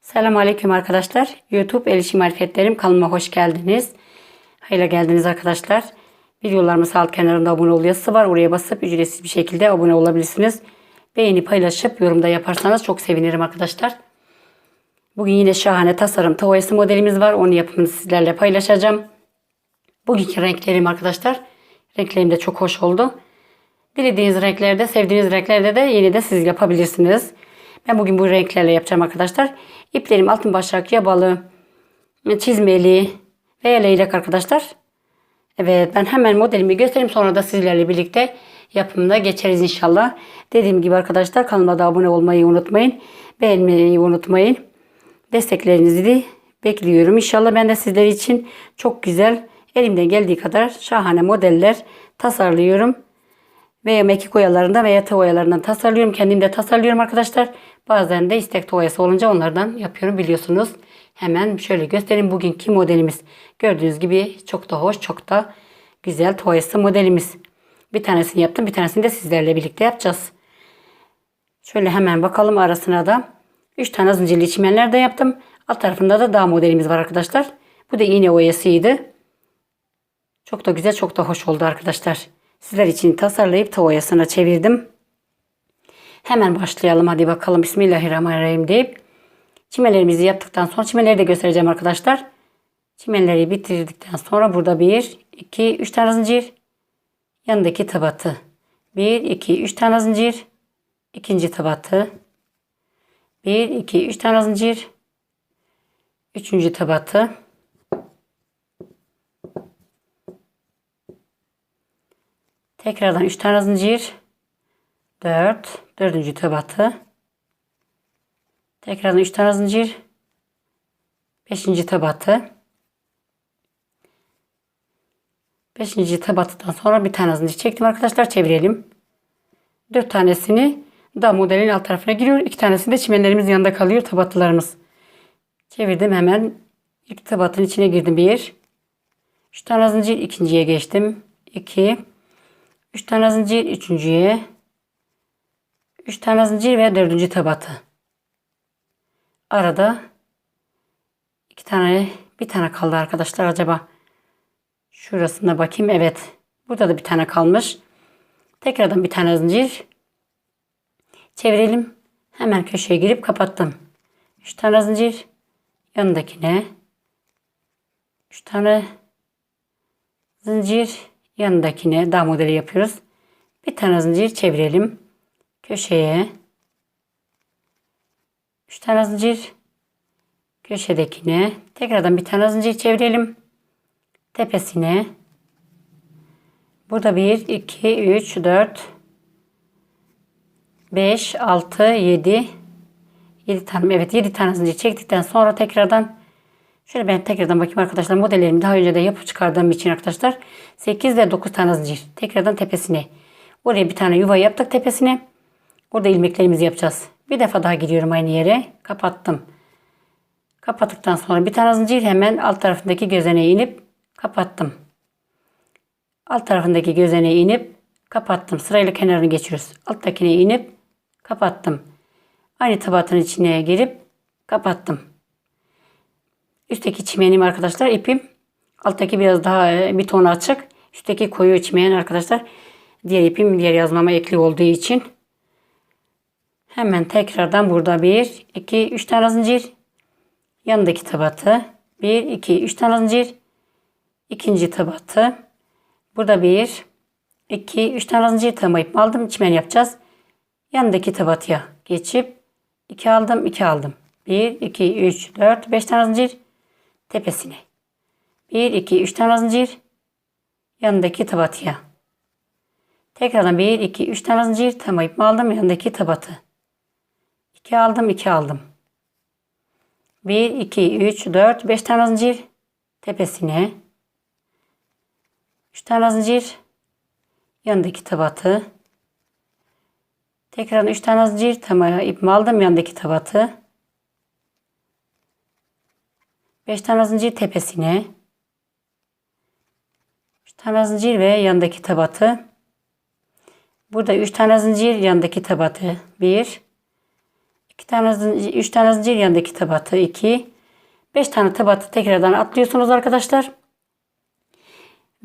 Selamun Aleyküm arkadaşlar. YouTube El İşi Marifetlerim kanalıma hoş geldiniz. Hayırlı geldiniz arkadaşlar. Videolarımız alt kenarında abone ol yazısı var. Oraya basıp ücretsiz bir şekilde abone olabilirsiniz. Beğeni paylaşıp yorumda yaparsanız çok sevinirim arkadaşlar. Bugün yine şahane tasarım tavayası modelimiz var. Onun yapımını sizlerle paylaşacağım. Bugünkü renklerim arkadaşlar. Renklerim de çok hoş oldu. Dilediğiniz renklerde, sevdiğiniz renklerde de yine de siz yapabilirsiniz. Ben bugün bu renklerle yapacağım arkadaşlar. İplerim altın başak, yabalı, çizmeli veya leylek arkadaşlar. Evet ben hemen modelimi göstereyim sonra da sizlerle birlikte yapımına geçeriz inşallah. Dediğim gibi arkadaşlar kanalıma da abone olmayı unutmayın. Beğenmeyi unutmayın. Desteklerinizi de bekliyorum. İnşallah ben de sizler için çok güzel elimden geldiği kadar şahane modeller tasarlıyorum veya mekik oyalarından veya tığ oyalarından tasarlıyorum. Kendim de tasarlıyorum arkadaşlar. Bazen de istek oyası olunca onlardan yapıyorum biliyorsunuz. Hemen şöyle göstereyim. Bugünkü modelimiz. Gördüğünüz gibi çok da hoş, çok da güzel tığ oyası modelimiz. Bir tanesini yaptım. Bir tanesini de sizlerle birlikte yapacağız. Şöyle hemen bakalım arasına da. 3 tane zincirli çimenler de yaptım. Alt tarafında da dağ modelimiz var arkadaşlar. Bu da iğne oyasıydı. Çok da güzel, çok da hoş oldu arkadaşlar. Sizler için tasarlayıp tavayasına çevirdim. Hemen başlayalım hadi bakalım. Bismillahirrahmanirrahim deyip çimelerimizi yaptıktan sonra çimeleri de göstereceğim arkadaşlar. Çimeleri bitirdikten sonra burada 1, 2, 3 tane zincir. Yanındaki tabatı. 1, 2, 3 tane zincir. ikinci tabatı. 1, 2, 3 tane zincir. Üçüncü tabatı. Tekrardan 3 tane zincir. 4. Dördüncü tabatı. Tekrardan 3 tane zincir. Beşinci tabatı. Beşinci tabatıdan sonra bir tane zincir çektim arkadaşlar. Çevirelim. 4 tanesini da modelin alt tarafına giriyor. 2 tanesi de çimenlerimiz yanında kalıyor. Tabatlarımız. Çevirdim hemen. İlk tabatın içine girdim. 1. 3 tane zincir. ikinciye geçtim. 2. 3 tane zincir üçüncüye 3 tane zincir ve dördüncü tabatı. Arada iki tane bir tane kaldı arkadaşlar. Acaba şurasına bakayım. Evet burada da bir tane kalmış. Tekrardan bir tane zincir çevirelim. Hemen köşeye girip kapattım. 3 tane zincir yanındakine 3 tane zincir yanındakine dağ modeli yapıyoruz. Bir tane zincir çevirelim. Köşeye. 3 tane zincir. Köşedekine. Tekrardan bir tane zincir çevirelim. Tepesine. Burada 1, 2, 3, 4, 5, 6, 7, 7 tane. Evet 7 tane zincir çektikten sonra tekrardan Şöyle ben tekrardan bakayım arkadaşlar. Modellerimi daha önce de yapıp çıkardığım için arkadaşlar. 8 ve 9 tane zincir. Tekrardan tepesine. Oraya bir tane yuva yaptık tepesine. Burada ilmeklerimizi yapacağız. Bir defa daha giriyorum aynı yere. Kapattım. Kapattıktan sonra bir tane zincir hemen alt tarafındaki gözeneğe inip kapattım. Alt tarafındaki gözeneğe inip kapattım. Sırayla kenarını geçiyoruz. Alttakine inip kapattım. Aynı tabatın içine girip kapattım. Üstteki çimenim arkadaşlar ipim. Alttaki biraz daha e, bir ton açık. Üstteki koyu çimeyen arkadaşlar. Diğer ipim diğer yazmama ekli olduğu için. Hemen tekrardan burada 1, 2, 3 tane zincir. Yanındaki tabatı. 1, 2, 3 tane zincir. İkinci tabatı. Burada 1, 2, 3 tane zincir tamayıp aldım. Çimen yapacağız. Yanındaki tabatıya geçip 2 aldım, 2 aldım. 1, 2, 3, 4, 5 tane zincir tepesine. 1, 2, 3 tane zincir yanındaki tabatıya. Tekrardan 1, 2, 3 tane zincir tam ipimi aldım yanındaki tabatı. 2 aldım, 2 aldım. 1, 2, 3, 4, 5 tane zincir tepesine. 3 tane zincir yanındaki tabatı. Tekrar 3 tane zincir tam ipimi aldım yanındaki tabatı. 5 tane zincir tepesine 3 tane zincir ve yandaki tabatı burada 3 tane zincir yandaki tabatı 1 2 tane zincir, 3 tane zincir yanındaki tıbatı 2 5 tane tıbatı tekrardan atlıyorsunuz arkadaşlar.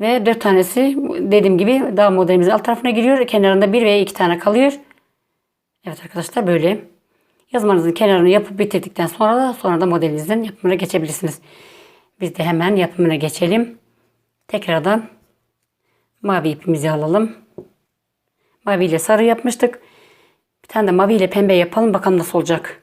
Ve 4 tanesi dediğim gibi daha modelimizin alt tarafına giriyor. Kenarında 1 veya 2 tane kalıyor. Evet arkadaşlar böyle. Yazmanızın kenarını yapıp bitirdikten sonra da sonra da modelinizin yapımına geçebilirsiniz. Biz de hemen yapımına geçelim. Tekrardan mavi ipimizi alalım. Mavi ile sarı yapmıştık. Bir tane de mavi ile pembe yapalım. Bakalım nasıl olacak.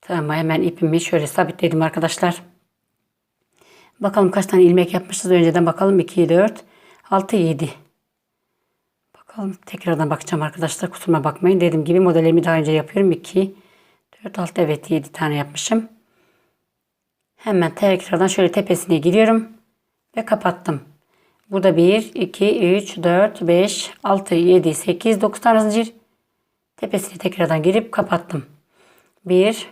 Tamam hemen ipimi şöyle sabitledim arkadaşlar. Bakalım kaç tane ilmek yapmışız. Önceden bakalım. 2, 4, 6, 7. Bakalım tekrardan bakacağım arkadaşlar. Kusuruma bakmayın. Dediğim gibi modelimi daha önce yapıyorum. 2, 4, 6 evet 7 tane yapmışım. Hemen tekrardan şöyle tepesine giriyorum. Ve kapattım. Burada 1, 2, 3, 4, 5, 6, 7, 8, 9 tane zincir. Tepesine tekrardan girip kapattım. 1,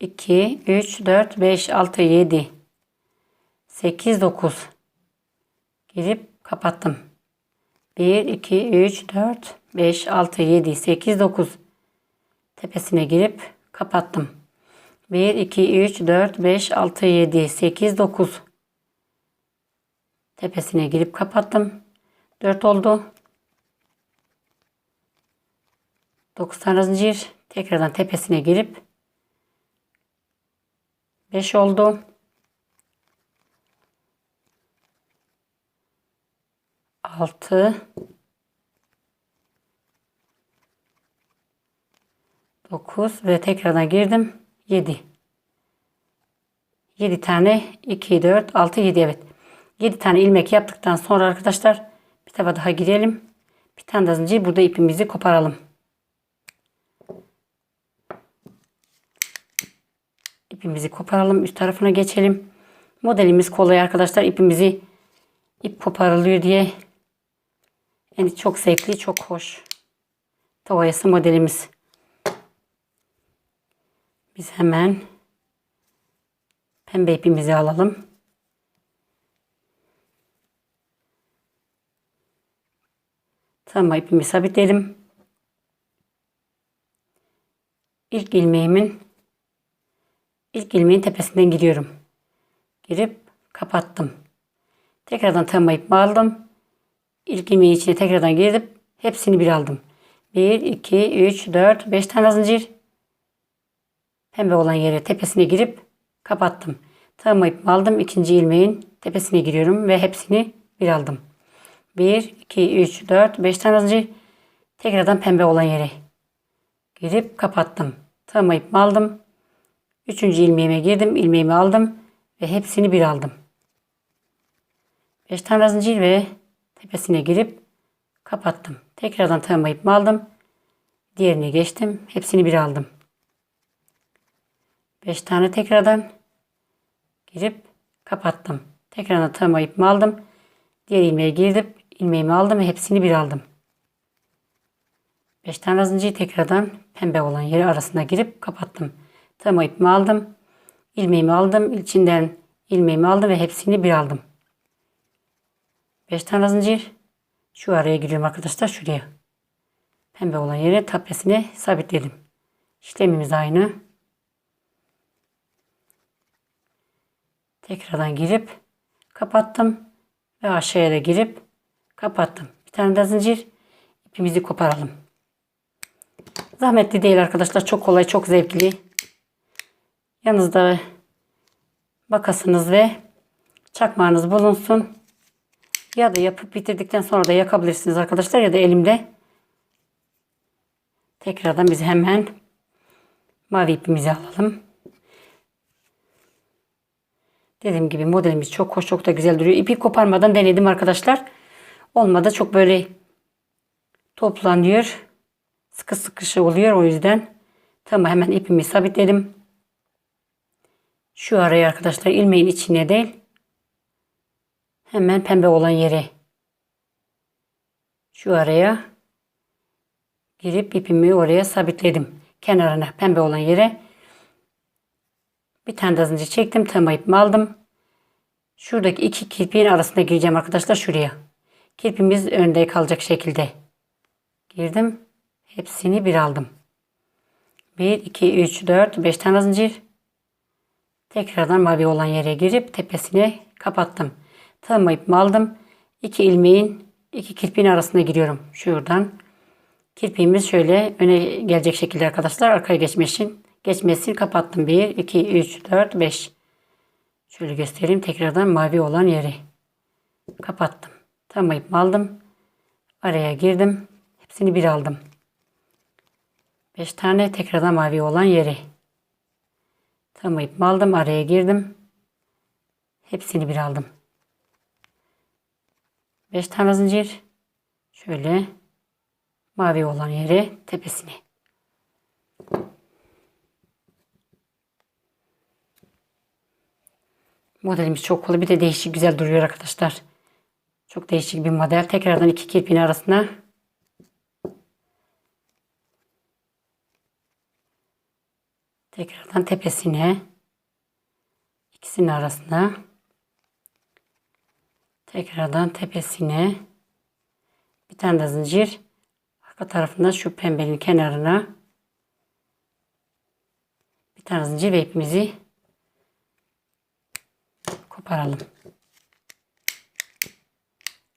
2, 3, 4, 5, 6, 7, 8, 9. Girip kapattım. 1, 2, 3, 4, 5, 6, 7, 8, 9. Tepesine girip kapattım. 1, 2, 3, 4, 5, 6, 7, 8, 9. Tepesine girip kapattım. 4 oldu. 9 tane zincir. Tekrardan tepesine girip 5 oldu. Altı. Dokuz ve tekrardan girdim. Yedi. Yedi tane. iki, dört, altı, yedi. Evet. Yedi tane ilmek yaptıktan sonra arkadaşlar bir defa daha girelim. Bir tane daha zincir burada ipimizi koparalım. İpimizi koparalım. Üst tarafına geçelim. Modelimiz kolay arkadaşlar. İpimizi ip koparılıyor diye yani çok zevkli, çok hoş. Tavayası modelimiz. Biz hemen pembe ipimizi alalım. Tamam ipimi sabitledim. İlk ilmeğimin ilk ilmeğin tepesinden giriyorum. Girip kapattım. Tekrardan tığıma ipimi aldım. İlk ilmeğin içine tekrardan girdim. Hepsini bir aldım. 1, 2, 3, 4, 5 tane zincir. Pembe olan yere tepesine girip kapattım. Tığıma ipimi aldım. İkinci ilmeğin tepesine giriyorum ve hepsini bir aldım. 1, 2, 3, 4, 5 tane zincir. Tekrardan pembe olan yere girip kapattım. Tığıma ipimi aldım. Üçüncü ilmeğime girdim. ilmeğimi aldım ve hepsini bir aldım. 5 tane zincir ve tepesine girip kapattım. Tekrardan tığıma ipimi aldım. Diğerini geçtim. Hepsini bir aldım. 5 tane tekrardan girip kapattım. Tekrardan tığıma ipimi aldım. Diğer ilmeğe girdim. ilmeğimi aldım ve hepsini bir aldım. 5 tane zincir tekrardan pembe olan yeri arasına girip kapattım. Tığıma ipimi aldım. ilmeğimi aldım. İçinden ilmeğimi aldım ve hepsini bir aldım. 5 tane zincir. Şu araya giriyorum arkadaşlar. Şuraya. Pembe olan yere tepesine sabitledim. İşlemimiz aynı. Tekrardan girip kapattım. Ve aşağıya da girip kapattım. Bir tane de zincir. ipimizi koparalım. Zahmetli değil arkadaşlar. Çok kolay, çok zevkli. Yanınızda bakasınız ve çakmağınız bulunsun. Ya da yapıp bitirdikten sonra da yakabilirsiniz arkadaşlar. Ya da elimde. Tekrardan biz hemen mavi ipimizi alalım. Dediğim gibi modelimiz çok hoş çok da güzel duruyor. İpi koparmadan denedim arkadaşlar. Olmadı çok böyle toplanıyor. Sıkı sıkışı oluyor o yüzden. Tamam hemen ipimi sabitledim. Şu araya arkadaşlar ilmeğin içine değil. Hemen pembe olan yere. Şu araya girip ipimi oraya sabitledim. Kenarına pembe olan yere bir tane de zincir çektim. Tığıma ipimi aldım. Şuradaki iki kirpiğin arasında gireceğim arkadaşlar şuraya. Kirpimiz önde kalacak şekilde. Girdim. Hepsini bir aldım. 1, 2, 3, 4, 5 tane zincir. Tekrardan mavi olan yere girip tepesine kapattım. Tığımı ipimi aldım. 2 ilmeğin iki kirpiğin arasına giriyorum. Şuradan. Kirpiğimiz şöyle öne gelecek şekilde arkadaşlar. Arkaya geçmesin. Geçmesini kapattım. 1, 2, 3, 4, 5. Şöyle göstereyim. Tekrardan mavi olan yeri. Kapattım. Tığımı ipimi aldım. Araya girdim. Hepsini bir aldım. 5 tane tekrardan mavi olan yeri. Tığımı ipimi aldım. Araya girdim. Hepsini bir aldım. 5 tane zincir. Şöyle mavi olan yere tepesine. Modelimiz çok kolay bir de değişik güzel duruyor arkadaşlar. Çok değişik bir model. Tekrardan iki kirpiğin arasına tekrardan tepesine ikisinin arasına tekrardan tepesine bir tane de zincir arka tarafından şu pembenin kenarına bir tane zincir ve ipimizi koparalım.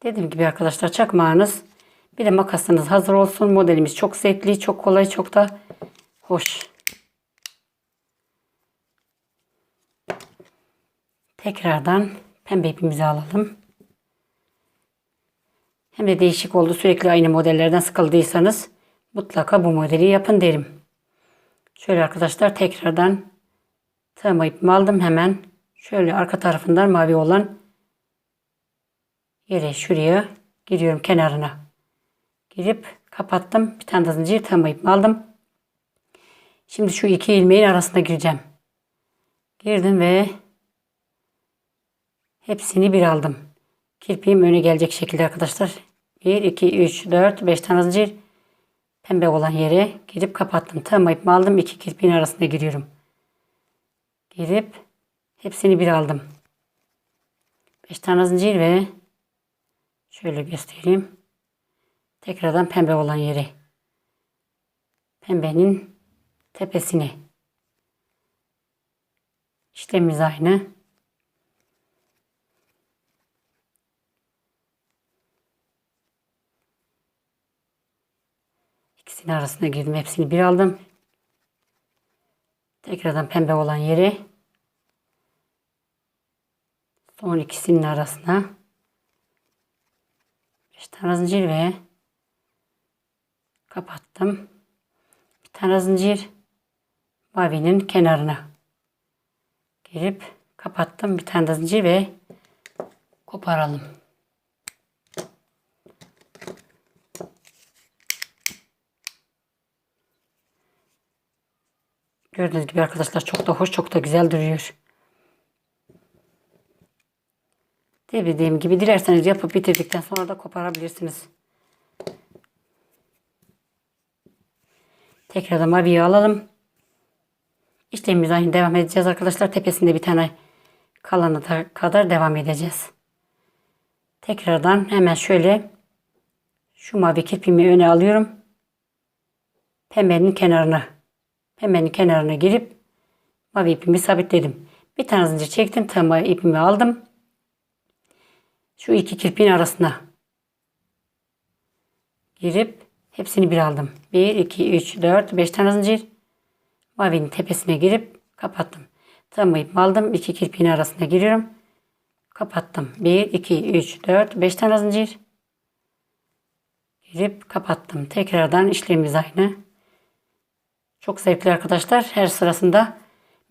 Dediğim gibi arkadaşlar çakmağınız bir de makasınız hazır olsun. Modelimiz çok zevkli, çok kolay, çok da hoş. Tekrardan pembe ipimizi alalım. Hem de değişik oldu. Sürekli aynı modellerden sıkıldıysanız mutlaka bu modeli yapın derim. Şöyle arkadaşlar tekrardan tığımı ipimi aldım hemen. Şöyle arka tarafından mavi olan yere şuraya giriyorum kenarına. Girip kapattım. Bir tane de zincir tığımı ipimi aldım. Şimdi şu iki ilmeğin arasına gireceğim. Girdim ve hepsini bir aldım. Kirpiğim öne gelecek şekilde arkadaşlar. 1, 2, 3, 4, 5 tane zincir. Pembe olan yere girip kapattım. Tığımı ipimi aldım. iki kirpiğin arasına giriyorum. Girip hepsini bir aldım. 5 tane zincir ve şöyle göstereyim. Tekrardan pembe olan yere. Pembenin tepesine. İşlemimiz aynı. İkisinin arasına girdim. Hepsini bir aldım. Tekrardan pembe olan yere son ikisinin arasına 5 tane zincir ve kapattım. Bir tane zincir mavinin kenarına girip kapattım. Bir tane zincir ve koparalım. Gördüğünüz gibi arkadaşlar çok da hoş çok da güzel duruyor. Dediğim gibi dilerseniz yapıp bitirdikten sonra da koparabilirsiniz. Tekrardan maviyi alalım. İşlemimiz aynı devam edeceğiz arkadaşlar. Tepesinde bir tane kalanı da kadar devam edeceğiz. Tekrardan hemen şöyle şu mavi kirpimi öne alıyorum. Pembenin kenarına Pembenin kenarına girip mavi ipimi sabitledim. Bir tane zincir çektim. Tığımı ipimi aldım. Şu iki kirpiğin arasına girip hepsini bir aldım. 1, 2, 3, 4, 5 tane zincir. Mavinin tepesine girip kapattım. Tığımı ipimi aldım. iki kirpiğin arasına giriyorum. Kapattım. 1, 2, 3, 4, 5 tane zincir. Girip kapattım. Tekrardan işlemimiz aynı. Çok zevkli arkadaşlar. Her sırasında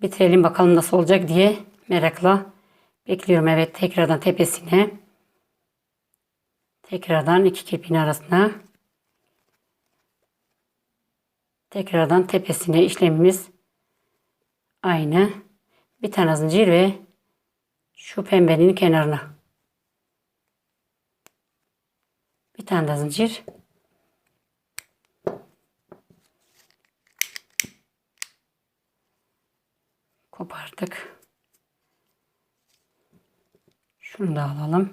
bitirelim bakalım nasıl olacak diye merakla bekliyorum. Evet tekrardan tepesine tekrardan iki kirpiğin arasına tekrardan tepesine işlemimiz aynı. Bir tane zincir ve şu pembenin kenarına bir tane de zincir kopardık. Şunu da alalım.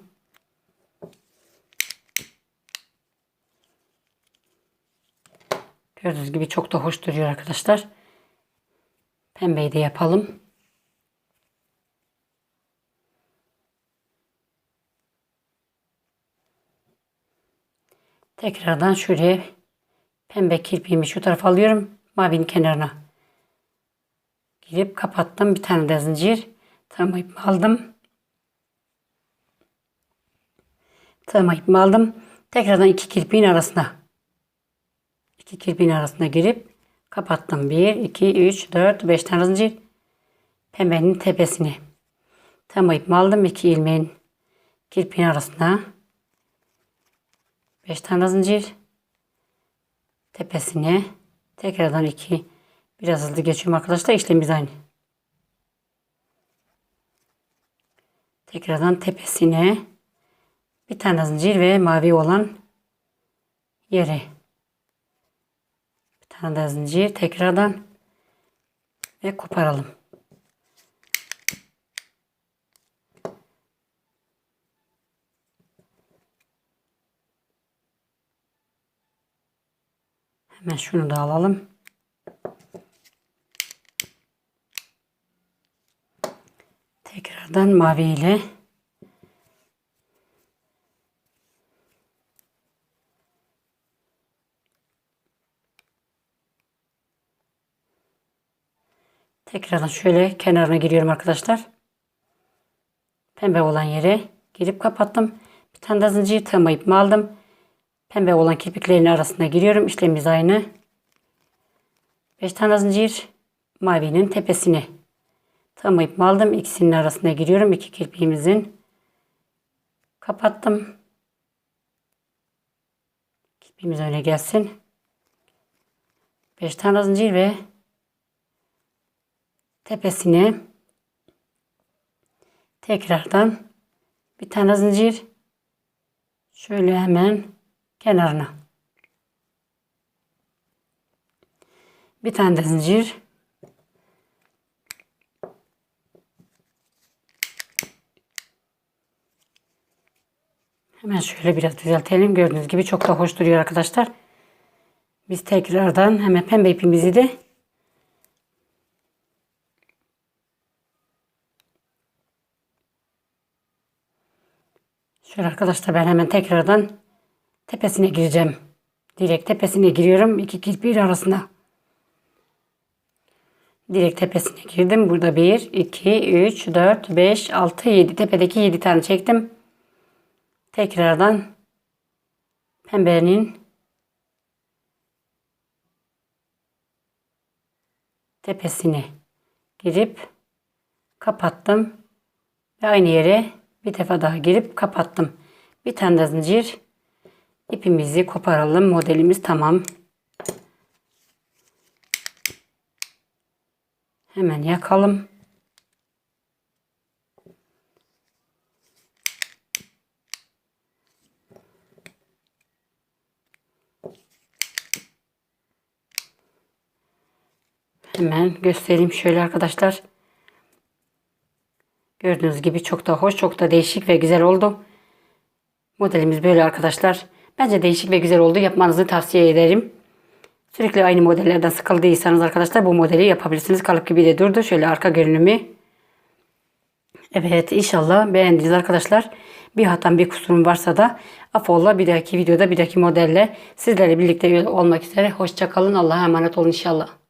Gördüğünüz gibi çok da hoş duruyor arkadaşlar. Pembeyi de yapalım. Tekrardan şuraya pembe kirpiğimi şu tarafa alıyorum. Mavinin kenarına. Girip kapattım. Bir tane de zincir. İpimi aldım. İpimi aldım. Tekrardan iki kirpiğin arasına. iki kirpiğin arasına girip kapattım. 1, 2, 3, 4, 5 tane zincir. Pembenin tepesini. İpimi aldım. iki ilmeğin kirpiğin arasına. 5 tane zincir tepesine tekrardan 2 biraz hızlı geçiyorum arkadaşlar işlemimiz aynı. Tekrardan tepesine bir tane zincir ve mavi olan yere. Bir tane daha zincir tekrardan ve koparalım. Hemen şunu da alalım. Tekrardan mavi ile Tekrardan şöyle kenarına giriyorum arkadaşlar. Pembe olan yere girip kapattım. Bir tane de zincir tığma ipimi aldım. Pembe olan kirpiklerin arasına giriyorum. İşlemimiz aynı. 5 tane zincir mavinin tepesine. Tığımı ipimi aldım. İkisinin arasına giriyorum. iki kirpiğimizin. Kapattım. Kirpiğimiz öne gelsin. 5 tane zincir ve tepesine tekrardan bir tane zincir şöyle hemen kenarına. Bir tane de zincir. Şöyle biraz düzeltelim. Gördüğünüz gibi çok da hoş duruyor arkadaşlar. Biz tekrardan hemen pembe ipimizi de Şöyle arkadaşlar ben hemen tekrardan tepesine gireceğim. Direkt tepesine giriyorum. iki kirpiğin arasına. Direkt tepesine girdim. Burada 1, 2, 3, 4, 5, 6, 7. Tepedeki 7 tane çektim. Tekrardan pembenin tepesine girip kapattım. Ve aynı yere bir defa daha girip kapattım. Bir tane de zincir ipimizi koparalım. Modelimiz tamam. Hemen yakalım. Hemen göstereyim şöyle arkadaşlar. Gördüğünüz gibi çok da hoş, çok da değişik ve güzel oldu. Modelimiz böyle arkadaşlar. Bence değişik ve güzel oldu. Yapmanızı tavsiye ederim. Sürekli aynı modellerden sıkıldıysanız arkadaşlar bu modeli yapabilirsiniz. Kalıp gibi de durdu. Şöyle arka görünümü. Evet inşallah beğendiniz arkadaşlar. Bir hatam bir kusurum varsa da affolla bir dahaki videoda bir dahaki modelle sizlerle birlikte olmak üzere. Hoşçakalın. Allah'a emanet olun inşallah.